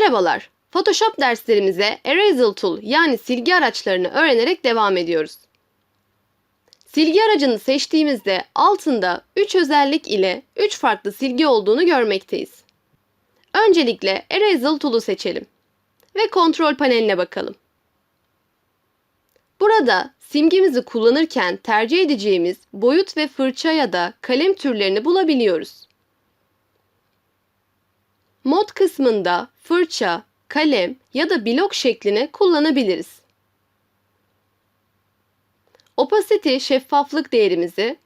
Merhabalar. Photoshop derslerimize Erasal Tool yani silgi araçlarını öğrenerek devam ediyoruz. Silgi aracını seçtiğimizde altında 3 özellik ile 3 farklı silgi olduğunu görmekteyiz. Öncelikle Erasal Tool'u seçelim ve kontrol paneline bakalım. Burada simgemizi kullanırken tercih edeceğimiz boyut ve fırça ya da kalem türlerini bulabiliyoruz. Mod kısmında fırça, kalem ya da blok şeklini kullanabiliriz. Opacity şeffaflık değerimizi,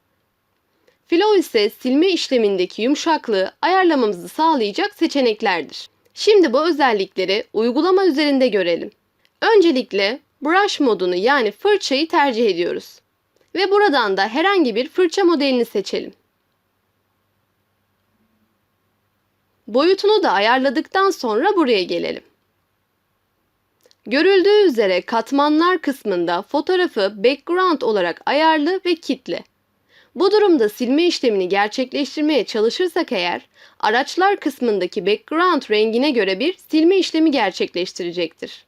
Flow ise silme işlemindeki yumuşaklığı ayarlamamızı sağlayacak seçeneklerdir. Şimdi bu özellikleri uygulama üzerinde görelim. Öncelikle brush modunu yani fırçayı tercih ediyoruz. Ve buradan da herhangi bir fırça modelini seçelim. Boyutunu da ayarladıktan sonra buraya gelelim. Görüldüğü üzere katmanlar kısmında fotoğrafı background olarak ayarlı ve kitle. Bu durumda silme işlemini gerçekleştirmeye çalışırsak eğer, araçlar kısmındaki background rengine göre bir silme işlemi gerçekleştirecektir.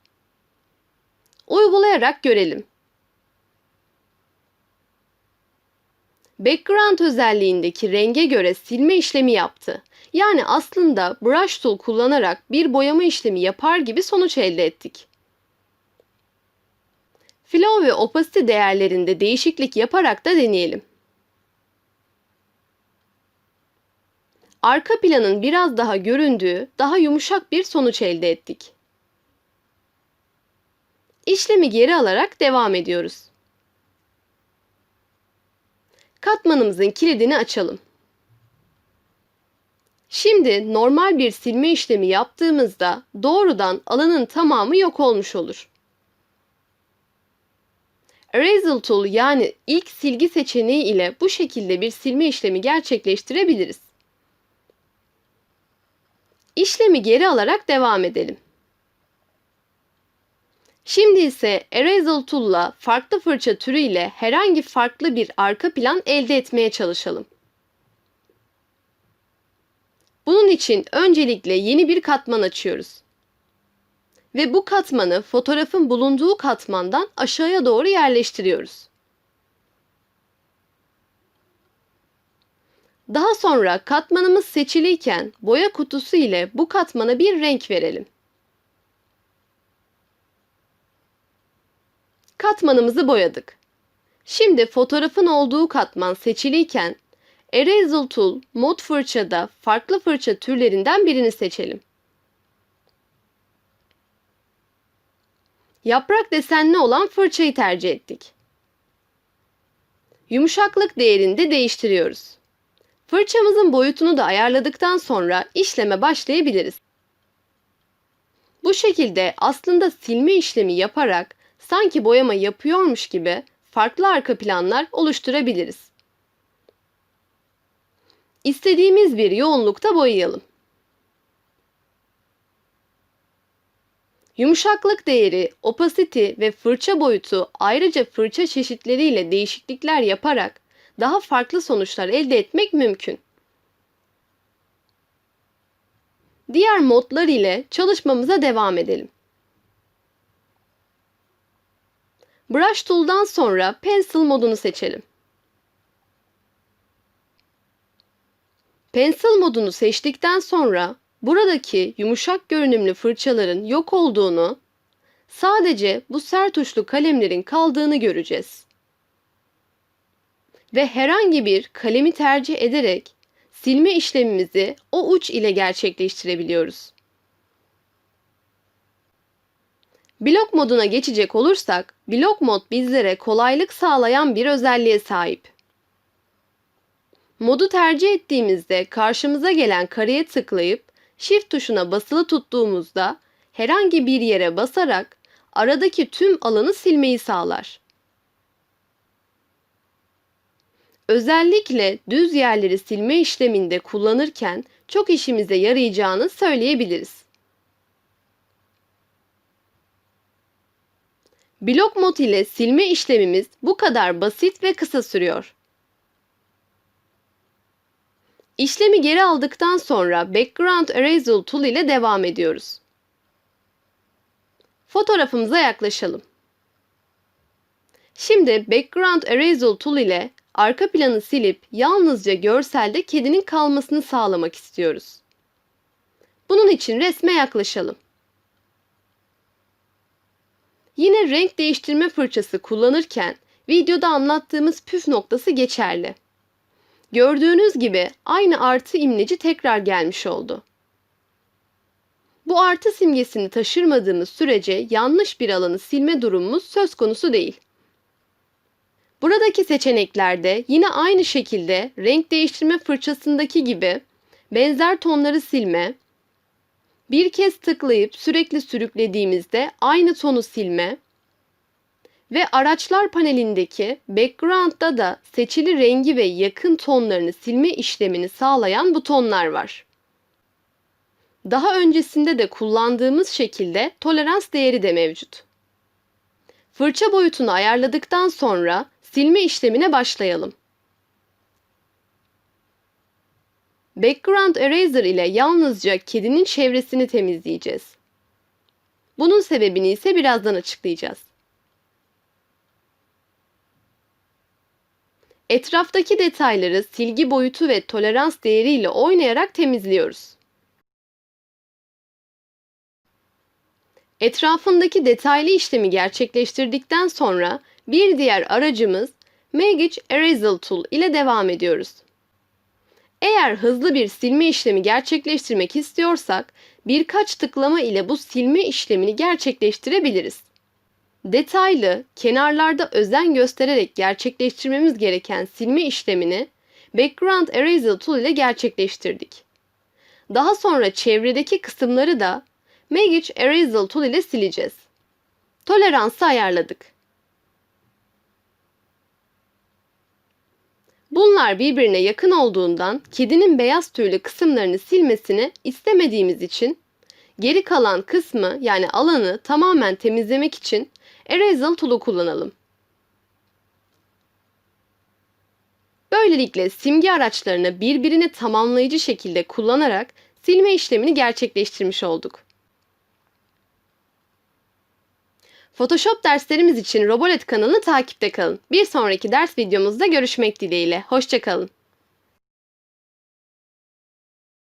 Uygulayarak görelim. Background özelliğindeki renge göre silme işlemi yaptı. Yani aslında brush tool kullanarak bir boyama işlemi yapar gibi sonuç elde ettik. Flow ve opacity değerlerinde değişiklik yaparak da deneyelim. Arka planın biraz daha göründüğü, daha yumuşak bir sonuç elde ettik. İşlemi geri alarak devam ediyoruz. Katmanımızın kilidini açalım. Şimdi normal bir silme işlemi yaptığımızda doğrudan alanın tamamı yok olmuş olur. Erasal Tool yani ilk silgi seçeneği ile bu şekilde bir silme işlemi gerçekleştirebiliriz. İşlemi geri alarak devam edelim. Şimdi ise Erasal Tool'la farklı fırça türü ile herhangi farklı bir arka plan elde etmeye çalışalım. Bunun için öncelikle yeni bir katman açıyoruz. Ve bu katmanı fotoğrafın bulunduğu katmandan aşağıya doğru yerleştiriyoruz. Daha sonra katmanımız seçiliyken boya kutusu ile bu katmana bir renk verelim. Katmanımızı boyadık. Şimdi fotoğrafın olduğu katman seçiliyken Erasal Tool mod fırçada farklı fırça türlerinden birini seçelim. Yaprak desenli olan fırçayı tercih ettik. Yumuşaklık değerini de değiştiriyoruz. Fırçamızın boyutunu da ayarladıktan sonra işleme başlayabiliriz. Bu şekilde aslında silme işlemi yaparak sanki boyama yapıyormuş gibi farklı arka planlar oluşturabiliriz. İstediğimiz bir yoğunlukta boyayalım. Yumuşaklık değeri, opacity ve fırça boyutu ayrıca fırça çeşitleriyle değişiklikler yaparak daha farklı sonuçlar elde etmek mümkün. Diğer modlar ile çalışmamıza devam edelim. Brush Tool'dan sonra Pencil modunu seçelim. Pencil modunu seçtikten sonra buradaki yumuşak görünümlü fırçaların yok olduğunu, sadece bu sert uçlu kalemlerin kaldığını göreceğiz. Ve herhangi bir kalemi tercih ederek silme işlemimizi o uç ile gerçekleştirebiliyoruz. Blok moduna geçecek olursak, blok mod bizlere kolaylık sağlayan bir özelliğe sahip. Modu tercih ettiğimizde karşımıza gelen kareye tıklayıp Shift tuşuna basılı tuttuğumuzda herhangi bir yere basarak aradaki tüm alanı silmeyi sağlar. Özellikle düz yerleri silme işleminde kullanırken çok işimize yarayacağını söyleyebiliriz. Blok mod ile silme işlemimiz bu kadar basit ve kısa sürüyor. İşlemi geri aldıktan sonra Background Erasal Tool ile devam ediyoruz. Fotoğrafımıza yaklaşalım. Şimdi Background Erasal Tool ile arka planı silip yalnızca görselde kedinin kalmasını sağlamak istiyoruz. Bunun için resme yaklaşalım. Yine renk değiştirme fırçası kullanırken videoda anlattığımız püf noktası geçerli. Gördüğünüz gibi aynı artı imleci tekrar gelmiş oldu. Bu artı simgesini taşırmadığımız sürece yanlış bir alanı silme durumumuz söz konusu değil. Buradaki seçeneklerde yine aynı şekilde renk değiştirme fırçasındaki gibi benzer tonları silme, bir kez tıklayıp sürekli sürüklediğimizde aynı tonu silme ve araçlar panelindeki background'da da seçili rengi ve yakın tonlarını silme işlemini sağlayan butonlar var. Daha öncesinde de kullandığımız şekilde tolerans değeri de mevcut. Fırça boyutunu ayarladıktan sonra silme işlemine başlayalım. Background Eraser ile yalnızca kedinin çevresini temizleyeceğiz. Bunun sebebini ise birazdan açıklayacağız. Etraftaki detayları silgi boyutu ve tolerans değeriyle oynayarak temizliyoruz. Etrafındaki detaylı işlemi gerçekleştirdikten sonra bir diğer aracımız Magic Erasal Tool ile devam ediyoruz. Eğer hızlı bir silme işlemi gerçekleştirmek istiyorsak birkaç tıklama ile bu silme işlemini gerçekleştirebiliriz. Detaylı, kenarlarda özen göstererek gerçekleştirmemiz gereken silme işlemini Background Erasal Tool ile gerçekleştirdik. Daha sonra çevredeki kısımları da Magic Erasal Tool ile sileceğiz. Toleransı ayarladık. Bunlar birbirine yakın olduğundan kedinin beyaz tüylü kısımlarını silmesini istemediğimiz için geri kalan kısmı yani alanı tamamen temizlemek için Erasal Tool'u kullanalım. Böylelikle simge araçlarını birbirini tamamlayıcı şekilde kullanarak silme işlemini gerçekleştirmiş olduk. Photoshop derslerimiz için Robolet kanalını takipte kalın. Bir sonraki ders videomuzda görüşmek dileğiyle. Hoşçakalın.